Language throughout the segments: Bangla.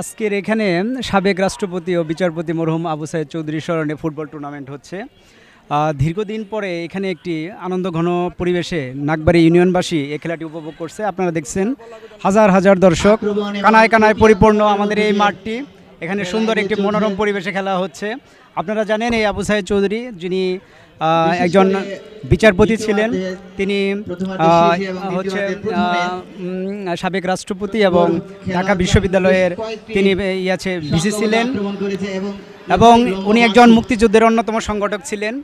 আজকের এখানে সাবেক রাষ্ট্রপতি ও বিচারপতি মরহুম আবু সাহেব চৌধুরী স্মরণে ফুটবল টুর্নামেন্ট হচ্ছে। দীর্ঘদিন পরে এখানে একটি আনন্দঘন পরিবেশে নাগবাড়ি ইউনিয়নবাসী এ খেলাটি উপভোগ করছে। আপনারা দেখছেন হাজার হাজার দর্শক। কানায় কানায় পরিপূর্ণ আমাদের এই মাঠটি। এখানে সুন্দর একটি মনোরম পরিবেশে খেলা হচ্ছে। আপনারা জানেন এই আবু সাইদ চৌধুরী যিনি একজন বিচারপতি ছিলেন তিনি হচ্ছে সাবেক রাষ্ট্রপতি এবং ঢাকা বিশ্ববিদ্যালয়ের তিনি ইয়াছে ভিসি ছিলেন। এবং উনি একজন মুক্তিযুদ্ধের অন্যতম সংগঠক ছিলেন।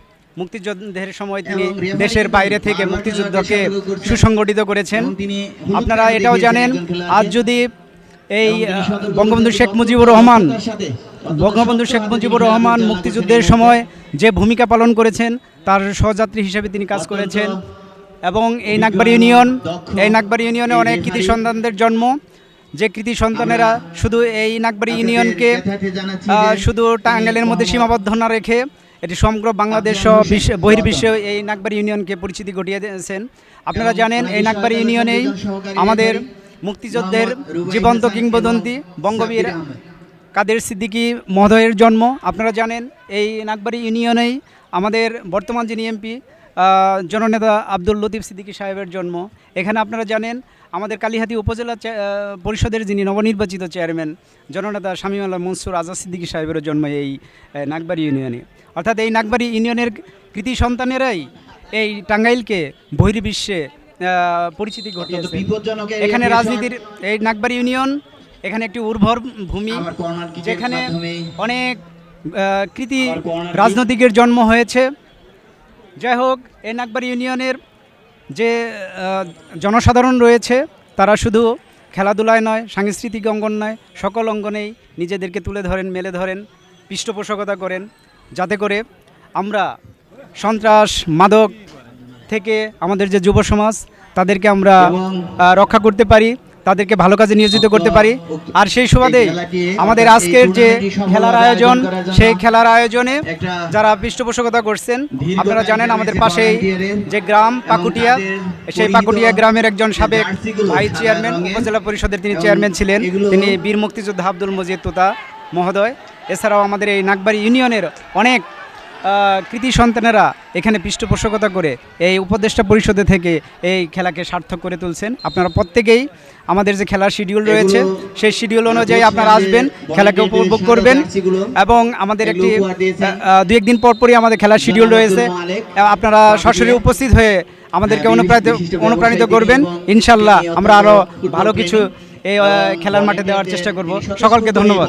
মুক্তিযুদ্ধের সময় তিনি দেশের বাইরে থেকে মুক্তিযুদ্ধকে সুসংগঠিত করেছেন। আপনারা এটাও জানেন আজ যদি এই বঙ্গবন্ধু শেখ মুজিবুর রহমান বঙ্গবন্ধু শেখ মুজিবুর রহমান মুক্তিযুদ্ধের সময় যে ভূমিকা পালন করেছেন তার সহযাত্রী হিসেবে তিনি কাজ করেছেন। এবং এই নাগবাড়ি ইউনিয়ন এই নাগবাড়ি ইউনিয়নে অনেক কৃতি সন্তানদের জন্ম। যে কৃতি সন্তানেরা শুধু এই নাগবাড়ি ইউনিয়নকে শুধু টাঙ্গাইলের মধ্যে সীমাবদ্ধ না রেখে এটি সমগ্র বাংলাদেশ সহ বিশ্ব বহির্বিশ্বে এই নাগবাড়ি ইউনিয়নকে পরিচিতি ঘটিয়ে দিয়েছেন আপনারা জানেন এই নাগবাড়ি ইউনিয়নেই আমাদের মুক্তিযুদ্ধের জীবন্ত কিংবদন্তি বঙ্গবীর কাদের সিদ্দিকী মহোদয়ের জন্ম আপনারা জানেন এই নাগবাড়ি ইউনিয়নেই আমাদের বর্তমান যিনি এমপি জননেতা আব্দুল লতিফ সিদ্দিকী সাহেবের জন্ম। এখানে আপনারা জানেন আমাদের কালীহাতি উপজেলা পরিষদের যিনি নবনির্বাচিত চেয়ারম্যান জননেতা শামীম আল্লাহ মনসুর আজাদ সিদ্দিকী সাহেবের জন্ম এই আহ, নাগবাড়ি ইউনিয়নে। অর্থাৎ এই নাগবাড়ি ইউনিয়নের কৃতি সন্তানেরাই এই টাঙ্গাইলকে বহির্বিশ্বে পরিচিতি ঘটিয়েছে। এখানে রাজনীতির এই নাগবাড়ি ইউনিয়ন এখানে একটি উর্বর ভূমি যেখানে অনেক কৃতি রাজনৈতিকের জন্ম হয়েছে। যাই হোক এই নাগবাড়ি ইউনিয়নের যে জনসাধারণ রয়েছে তারা শুধু খেলাধুলায় নয় সাংস্কৃতিক অঙ্গন নয় সকল অঙ্গনেই নিজেদেরকে তুলে ধরেন মেলে ধরেন পৃষ্ঠপোষকতা করেন যাতে করে আমরা সন্ত্রাস মাদক থেকে আমাদের যে যুব সমাজ তাদেরকে আমরা রক্ষা করতে পারি তাদেরকে ভালো কাজে নিয়োজিত করতে পারি। আর সেই সুবাদেই আমাদের আজকের যে খেলার আয়োজন সেই খেলার আয়োজনে যারা পৃষ্ঠপোষকতা করছেন আপনারা জানেন আমাদের পাশেই যে গ্রাম পাকুটিয়া সেই পাকুটিয়া গ্রামের একজন সাবেক ভাইস চেয়ারম্যান উপজেলা পরিষদের তিনি চেয়ারম্যান ছিলেন তিনি বীর মুক্তিযোদ্ধা আব্দুল মজিদ তোতা মহোদয়। এছাড়াও আমাদের এই নাগবাড়ি ইউনিয়নের অনেক কৃতি সন্তানেরা এখানে পৃষ্ঠপোষকতা করে এই উপদেষ্টা পরিষদে থেকে এই খেলাকে সার্থক করে তুলছেন। আপনারা প্রত্যেকেই আমাদের যে খেলার শিডিউল রয়েছে সেই শিডিউল অনুযায়ী আপনারা আসবেন খেলাকে উপভোগ করবেন এবং আমাদের একটি দু একদিন পর পরই আমাদের খেলার শিডিউল রয়েছে। আপনারা সরাসরি উপস্থিত হয়ে আমাদেরকে অনুপ্রাণিত অনুপ্রাণিত করবেন। ইনশাল্লাহ আমরা আরও ভালো কিছু এই খেলার মাঠে দেওয়ার চেষ্টা করব। সকলকে ধন্যবাদ।